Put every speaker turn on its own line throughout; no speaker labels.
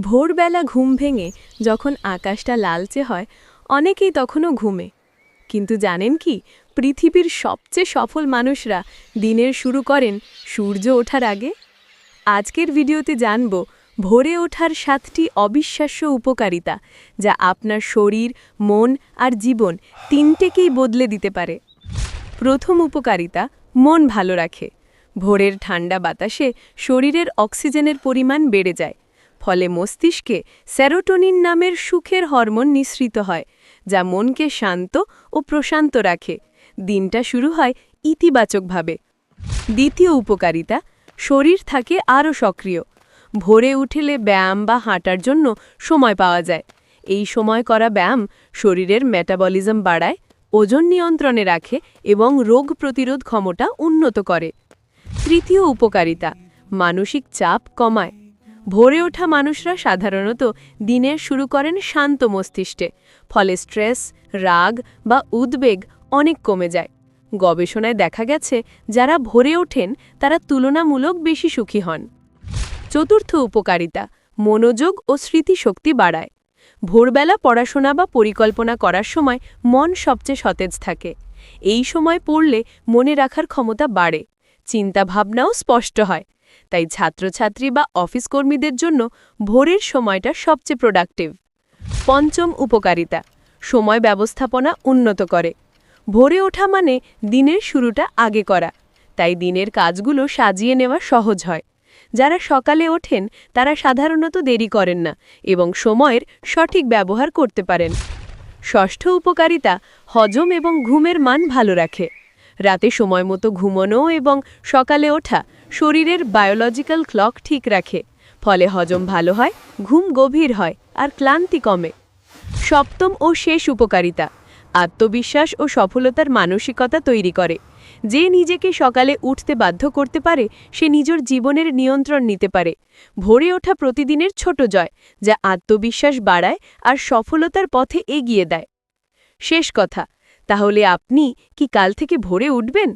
ভোরবেলা ঘুম ভেঙে যখন আকাশটা লালচে হয়, অনেকেই তখনও ঘুমে। কিন্তু জানেন কি, পৃথিবীর সবচেয়ে সফল মানুষরা দিনের শুরু করেন সূর্য ওঠার আগে? আজকের ভিডিওতে জানব, ভোরে ওঠার সাতটি অবিশ্বাস্য উপকারিতা যা আপনার শরীর, মন আর জীবন তিনটেকেই বদলে দিতে পারে। প্রথম উপকারিতা, মন ভালো রাখে। ভোরের ঠান্ডা বাতাসে শরীরের অক্সিজেনের পরিমাণ বেড়ে যায়। ফলে মস্তিষ্কে স্যারোটোনিন নামের সুখের হরমোন নিঃসৃত হয়, যা মনকে শান্ত ও প্রশান্ত রাখে। দিনটা শুরু হয় ইতিবাচকভাবে। দ্বিতীয় উপকারিতা, শরীর থাকে আরও সক্রিয়। ভোরে উঠলে ব্যায়াম বা হাঁটার জন্য সময় পাওয়া যায়। এই সময় করা ব্যায়াম শরীরের মেটাবলিজম বাড়ায়, ওজন নিয়ন্ত্রণে রাখে এবং রোগ প্রতিরোধ ক্ষমতা উন্নত করে। তৃতীয় উপকারিতা, মানসিক চাপ কমায়। ভোরে ওঠা মানুষরা সাধারণত দিনের শুরু করেন শান্ত মস্তিষ্কে, ফলে স্ট্রেস, রাগ বা উদ্বেগ অনেক কমে যায়। গবেষণায় দেখা গেছে, যারা ভোরে ওঠেন, তারা তুলনামূলক বেশি সুখী হন। চতুর্থ উপকারিতা, মনোযোগ ও স্মৃতিশক্তি বাড়ায়। ভোরবেলা পড়াশোনা বা পরিকল্পনা করার সময় মন সবচেয়ে সতেজ থাকে। এই সময় পড়লে মনে রাখার ক্ষমতা বাড়ে, চিন্তাভাবনাও স্পষ্ট হয়। তাই ছাত্রছাত্রী বা অফিস কর্মীদের জন্য ভোরের সময়টা সবচেয়ে প্রোডাক্টিভ পঞ্চম উপকারিতা, সময় ব্যবস্থাপনা উন্নত করে। ভোরে ওঠা মানে দিনের শুরুটা আগে করা, তাই দিনের কাজগুলো সাজিয়ে নেওয়া সহজ হয়। যারা সকালে ওঠেন, তারা সাধারণত দেরি করেন না এবং সময়ের সঠিক ব্যবহার করতে পারেন। ষষ্ঠ উপকারিতা, হজম এবং ঘুমের মান ভালো রাখে। রাতে সময় মতো ঘুমনো এবং সকালে ওঠা শরীরের বায়োলজিক্যাল ক্লক ঠিক রাখে। ফলে হজম ভালো হয়, ঘুম গভীর হয় আর ক্লান্তি কমে। সপ্তম ও শেষ উপকারিতা, আত্মবিশ্বাস ও সফলতার মানসিকতা তৈরি করে। যে নিজেকে সকালে উঠতে বাধ্য করতে পারে, সে নিজের জীবনের নিয়ন্ত্রণ নিতে পারে। ভোরে ওঠা প্রতিদিনের ছোট জয়, যা আত্মবিশ্বাস বাড়ায় আর সফলতার পথে এগিয়ে দেয়। শেষ কথা তাহলে আপনি কি কাল থেকে ভোরে উঠবেন?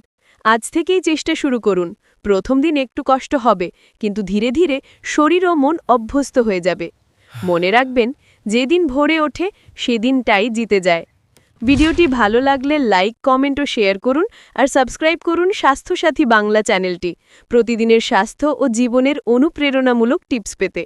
আজ থেকেই চেষ্টা শুরু করুন। প্রথম দিন একটু কষ্ট হবে, কিন্তু ধীরে ধীরে শরীর ও মন অভ্যস্ত হয়ে যাবে। মনে রাখবেন, যেদিন ভোরে ওঠে, সেদিনটাই জিতে যায়। ভিডিওটি ভালো লাগলে লাইক, কমেন্ট ও শেয়ার করুন আর সাবস্ক্রাইব করুন স্বাস্থ্যসাথী বাংলা চ্যানেলটি। প্রতিদিনের স্বাস্থ্য ও জীবনের অনুপ্রেরণামূলক টিপস পেতে।